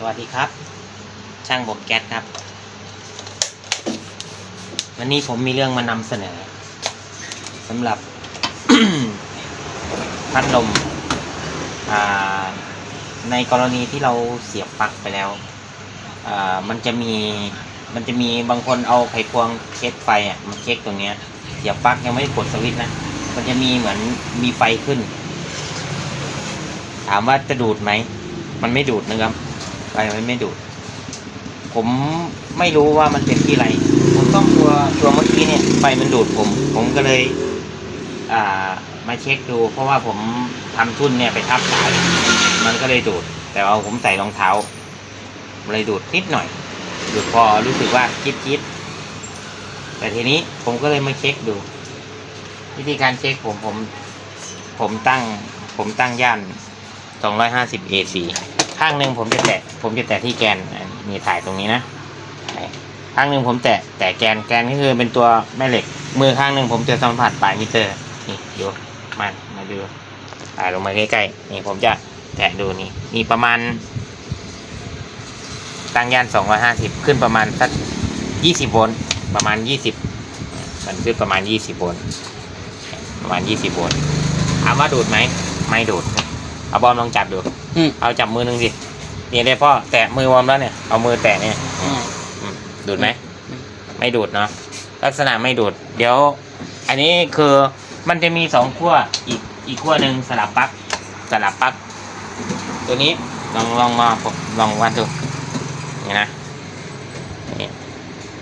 สวัสดีครับ ช่างผมแก๊สครับ วันนี้ผมมีเรื่องมานำเสนอสำหรับพัดลมในกรณีที่เราเสียบปลั๊กไปแล้วมันจะมีมันจะมีบางคนเอาไขควงเช็คไฟอะมาเช็คตรงเนี้ยเสียบปลั๊กยังไม่ได้กดสวิตช์นะมันจะมีเหมือนมีไฟขึ้น ถามว่าจะดูดไหม มันไม่ดูดนะครับ ไฟมันไม่ดูด ผมไม่รู้ว่ามันเป็นที่ไร ผมต้องตัวตัวเมื่อกี้เนี่ยไฟมันดูดผม ผมก็เลย อ่ามาเช็คดู เพราะว่าผมทำทุ่นเนี่ยไปทับสาย มันก็เลยดูด แต่ว่าผมใส่รองเท้ามันเลยดูดนิดหน่อย ดูดพอรู้สึกว่าคิดคิดแต่ทีนี้ผมก็เลยมาเช็คดู วิธีการเช็คผมผม ผมตั้ง ผมตั้งย่าน 250 AC ข้างหนึ่งผมจะแตะผมจะแตะที่แกนมีถ่ายตรงนี้นะข้างหนึ่งผมแตะแตะแกนแกนก็คือเป็นตัวแม่เหล็ก มือข้างหนึ่งผมจะสัมผัสปลายมิเตอร์นี่ดูมามาดูถ่ายลงมาใกล้ๆนี่ผมจะแตะดูนี่มีประมาณตั้งย่าน 250 ขึ้นประมาณสัก 20 โวลต์ ประมาณ 20 มันขึ้นประมาณ 20 โวลต์ ประมาณ 20 โวลต์ ถามว่าดูดไหม ไม่ดูด เอาบอลลองจับดูอืม เอาจับมือหนึ่งสินี่ได้พ่อแตะมือวอร์มแล้วเนี่ยเอามือแตะเนี่ยอืมอืมดูดไหมอืมไม่ดูดเนาะลักษณะไม่ดูด เดี๋ยว อันนี้คือมันจะมีสองขั้วอีกอีกขั้วหนึ่งสลับปลั๊กสลับปลั๊กตัวนี้ลองลองมาผมลองวัดดูนี่นะนี่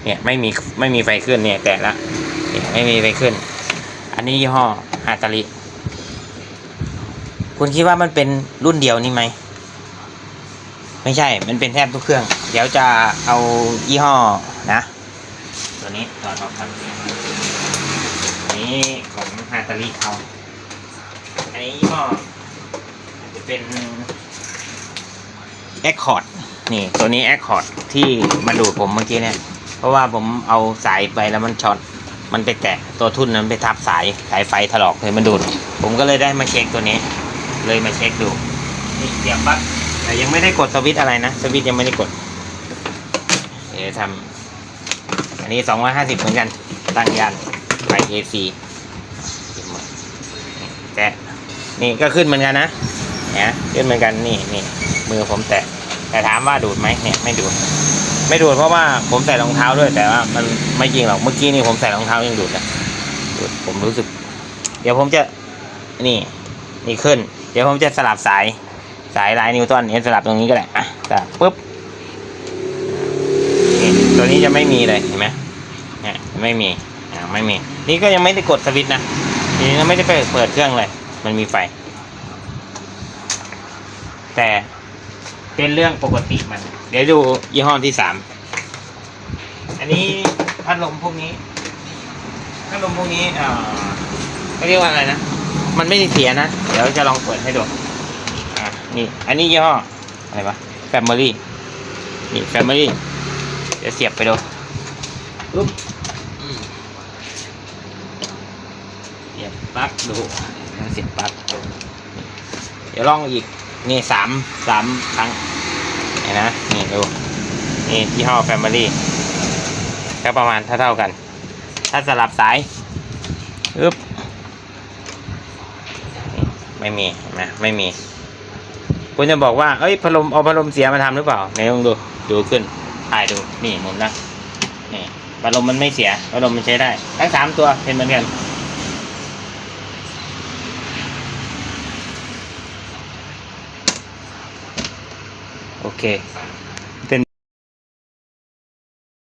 เนี่ยไม่มีไม่มีไฟขึ้นเนี่ยแตะละเนี่ยไม่มีไฟขึ้น อันนี้ยี่ห้อฮาตาริ คุณคิดว่ามันเป็นรุ่นเดียวนี่ไหม ไม่ใช่ มันเป็นแทบทุกเครื่อง เดี๋ยวจะเอายี่ห้อนะ ตัวนี้ตอนออกครับนี้ของฮาตาริเขาอันนี้ยี่ห้อจะเป็น a c c o r d นี่ ตัวนี้ a c c o r d ที่มาดูดผมเมื่อกี้เนี่ย เพราะว่าผมเอาสายไปแล้วมันช็อตมันไปแตะตัวทุ่นนั้นไปทับสายสายไฟถลอกเลยมันดูด ผมก็เลยได้มาเช็คตัวนี้ เลยมาเช็คดูนี่เสียบปลั๊กแต่ยังไม่ได้กดสวิตอะไรนะ สวิตยังไม่ได้กดเดี๋ยวทำอันนี้สองร้อยห้าสิบเหมือนกัน ตั้งยานไฟ AC แตะนี่ก็ขึ้นเหมือนกันนะเนี่ยขึ้นเหมือนกันนี่นี่มือผมแตะ แต่ถามว่าดูดไหมเนี่ยไม่ดูด ไม่ดูดเพราะว่าผมใส่รองเท้าด้วยแต่ว่ามันไม่จริงหรอกเมื่อกี้นี่ผมใส่รองเท้ายังดูดนะดูดผมรู้สึก เดี๋ยวผมจะนี่นี่ขึ้น ดี๋ยวผมจะสลับสายสายลายนิวตันเอ็นสลับตรงนี้ก็ได้อะสลับปุ๊บตัวนี้จะไม่มีเลยเห็นไหมเนี่ยไม่มีอ่าไม่มี นี่ก็ยังไม่ได้กดสวิตช์นะนี่ยังไม่ได้ไปเปิดเครื่องเลย มันมีไฟ แต่เป็นเรื่องปกติมัน เดี๋ยวดูยี่ห้อที่สามอันนี้พัดลมพวกนี้พัดลมพวกนี้อ่าเรียกว่าอะไรนะ มันไม่ได้เสียนะ เดี๋ยวจะลองเปิดให้ดูอะนี่ อันนี้ยี่ห้ออะไรวะ Family นี่ Family เดี๋ยวเสียบไปดูปุ๊บอืมเสียบปลั๊กดูเสียบปลั๊กเดี๋ยวลองอีกนี่สามสามครั้งเห็นนะนี่ดูนี่ยี่ห้อ Family ก็ประมาณเท่าๆกัน ถ้าสลับสายอึ๊บนี่ ไม่มีนไหมไม่มี คุณจะบอกว่า เอ้ยพัดลมเอาพัดลมเสียมาทำหรือเปล่าไหนลองดูดูขึ้นถ่ายดูนี่หมุนนะนี่พัดลมมันไม่เสียพัดลมมันใช้ได้ทั้งสามตัวเป็นเหมือนกันโอเค